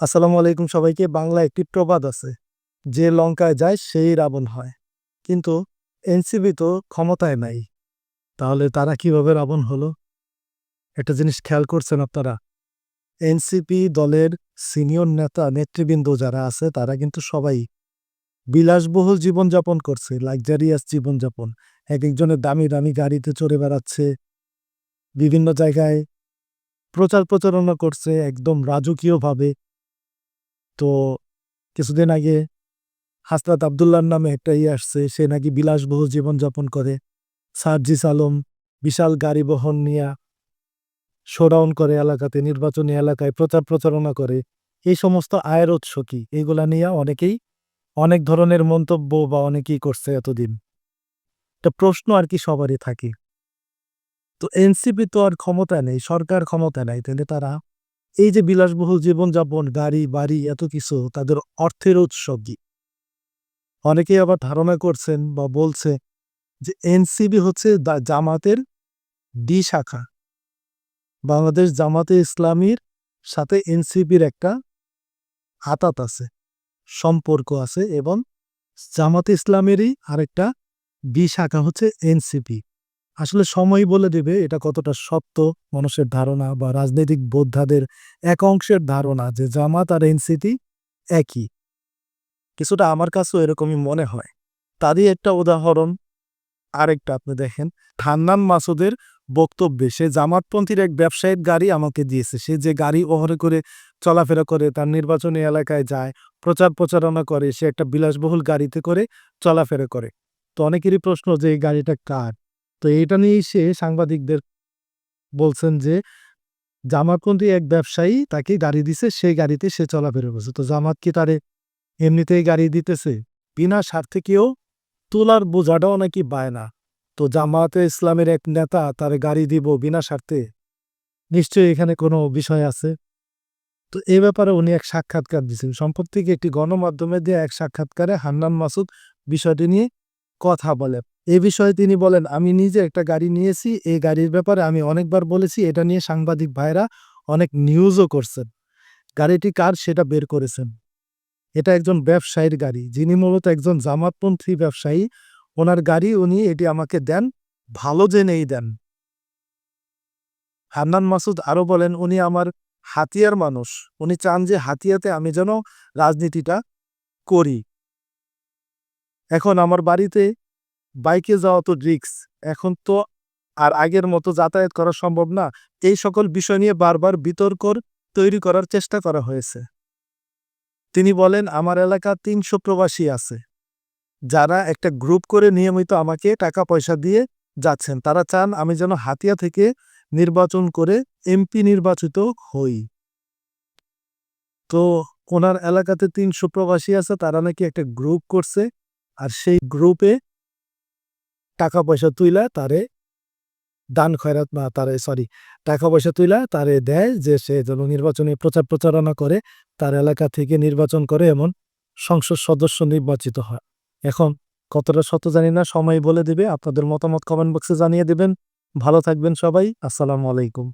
আসসালামু আলাইকুম সবাইকে। বাংলা একটি প্রবাদ আছে, যে লঙ্কায় যায় সেই রাবণ হয়। কিন্তু এনসিবি তো ক্ষমতায় নাই। তাহলে তারা কীভাবে রাবণ হলো? একটা জিনিস খেয়াল করছেন আপনারা। এনসিপি দলের সিনিয়র নেতা, নেতৃবৃন্দ যারা আছে, তারা কিন্তু সবাই বিলাসবহুল জীবনযাপন করছে, লাক্সারিয়াস জীবনযাপন। এক একজনের দামি দামি গাড়িতে চড়ে বেড়াচ্ছে, বিভিন্ন জায়গায় প্রচার প্রচারণা করছে, একদম রাজকীয়ভাবে। তো কিছুদিন আগে হাসরাত আবদুল্লার নামে একটা ইয়ে আসছে, সে নাকি বিলাসবহুল জীবনযাপন করে। সার্জিস আলম বিশাল গাড়ি বহন নিয়ে শোডাউন করে এলাকাতে, নির্বাচনী এলাকায় প্রচার প্রচারণা করে। এই সমস্ত আয়ের উৎস কি? এগুলা নিয়ে অনেকেই অনেক ধরনের মন্তব্য বা অনেকেই করছে এতদিন। একটা প্রশ্ন আর কি সবারই থাকে। তো এনসিপি তো আর ক্ষমতা নেই, সরকার ক্ষমতা নেই, তাহলে তারা এই যে বিলাসবহুল জীবনযাপন, গাড়ি, বাড়ি, এত কিছু তাদের অর্থের উৎস কি? অনেকেই আবার ধারণা করছেন বা বলছে যে এনসিবি হচ্ছে জামাতের ডি শাখা। বাংলাদেশ জামাতে ইসলামীর সাথে এনসিপির একটা আতাত আছে, সম্পর্ক আছে এবং জামাতে ইসলামেরই আরেকটা বি শাখা হচ্ছে এনসিপি আসলে সময় বলে দেবে এটা কতটা সত্য মানুষের ধারণা বা রাজনৈতিক বোদ্ধাদের এক অংশের ধারণা যে জামাত আর এনসিটি একই। কিছুটা আমার কাছেও এরকমই মনে হয়। তারই একটা উদাহরণ আরেকটা আপনি দেখেন। হান্নান মাসুদের বক্তব্যে, সে জামাতপন্থীর এক ব্যবসায়িক গাড়ি আমাকে দিয়েছে। সে যে গাড়ি ওহরে করে চলাফেরা করে, তার নির্বাচনী এলাকায় যায়, প্রচার প্রচারণা করে, সে একটা বিলাসবহুল গাড়িতে করে চলাফেরা করে। তো অনেকেরই প্রশ্ন যে এই গাড়িটা কার? তো এটা নিয়েই সে সাংবাদিকদের বলছেন যে জামাতপন্থী এক ব্যবসায়ী তাকে গাড়ি দিছে, সেই গাড়িতে সে চলাফেরা করছে। তো জামাত কি তারে এমনিতেই গাড়ি দিতেছে? বিনা স্বার্থে কেউ তোলার বোঝাটাও নাকি পায় না। তো জামাতে ইসলামের এক নেতা তার গাড়ি দিব বিনা স্বার্থে? নিশ্চয়ই এখানে কোনো বিষয় আছে? তো এ ব্যাপারে উনি এক সাক্ষাৎকার দিয়েছেন। সম্প্রতিকে একটি গণমাধ্যমে দিয়ে এক সাক্ষাৎকারে হান্নান মাসুদ বিষয়টি নিয়ে কথা বলেন এ বিষয়ে তিনি বলেন, আমি নিজে একটা গাড়ি নিয়েছি, এই গাড়ির ব্যাপারে আমি অনেকবার বলেছি, এটা নিয়ে সাংবাদিক ভাইরা অনেক নিউজও করছেন। গাড়িটি কার সেটা বের করেছেন। এটা একজন ব্যবসায়ীর গাড়ি, যিনি মূলত একজন জামাতপন্থী ব্যবসায়ী। ওনার গাড়ি উনি এটি আমাকে দেন, ভালো জেনেই দেন। হান্নান মাসুদ আরও বলেন, উনি আমার হাতিয়ার মানুষ। উনি চান যে হাতিয়াতে আমি যেন রাজনীতিটা করি। এখন আমার বাড়িতে বাইকে যাওয়া তো রিক্স এখন তো আর আগের মতো যাতায়াত করা সম্ভব না। এই সকল বিষয় নিয়ে বারবার বিতর্কর তৈরি করার চেষ্টা করা হয়েছে। তিনি বলেন, আমার এলাকা তিনশো প্রবাসী আছে। যারা একটা গ্রুপ করে নিয়মিত আমাকে টাকা পয়সা দিয়ে যাচ্ছেন। তারা চান আমি যেন হাতিয়া থেকে নির্বাচন করে এমপি নির্বাচিত হই। তো ওনার এলাকাতে তিনশো প্রবাসী আছে, তারা নাকি একটা গ্রুপ করছে। আর সেই গ্রুপে টাকা পয়সা তুইলা তারে দান খয়রাত বা তারে সরি টাকা পয়সা তুইলা তারে দেয় যে সে যেন নির্বাচনে প্রচার প্রচারণা করে, তার এলাকা থেকে নির্বাচন করে এমন সংসদ সদস্য নির্বাচিত হয়। এখন কতটা সত্য জানি না, সময় বলে দিবে, আপনাদের মতামত কমেন্ট বক্সে জানিয়ে দেবেন। ভালো থাকবেন সবাই, আসসালামু আলাইকুম।